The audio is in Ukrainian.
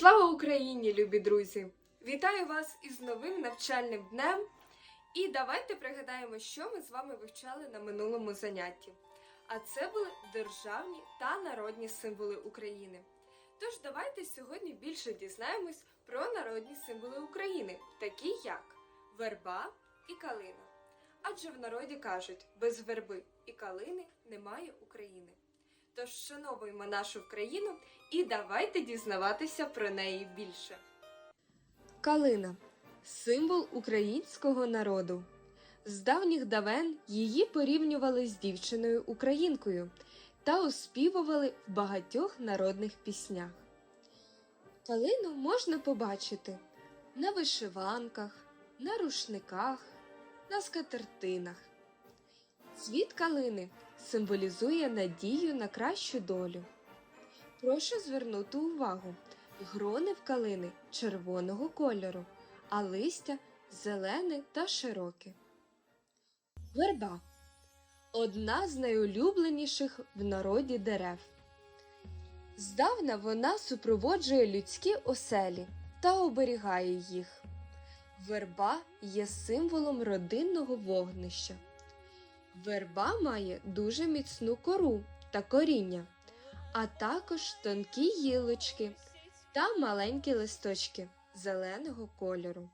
Слава Україні, любі друзі! Вітаю вас із новим навчальним днем. І давайте пригадаємо, що ми з вами вивчали на минулому занятті. А це були державні та народні символи України. Тож давайте сьогодні більше дізнаємось про народні символи України, такі як верба і калина. Адже в народі кажуть, без верби і калини немає України. Тож шановуємо нашу країну і давайте дізнаватися про неї більше. Калина символ українського народу. З давніх давен її порівнювали з дівчиною українкою та оспівували в багатьох народних піснях. Калину можна побачити на вишиванках, на рушниках, на скатертинах. Цвіт калини символізує надію на кращу долю. Прошу звернути увагу, грони в калини червоного кольору, а листя зелене та широке. Верба одна з найулюбленіших в народі дерев. Здавна вона супроводжує людські оселі та оберігає їх. Верба є символом родинного вогнища. Верба має дуже міцну кору та коріння, а також тонкі гілочки та маленькі листочки зеленого кольору.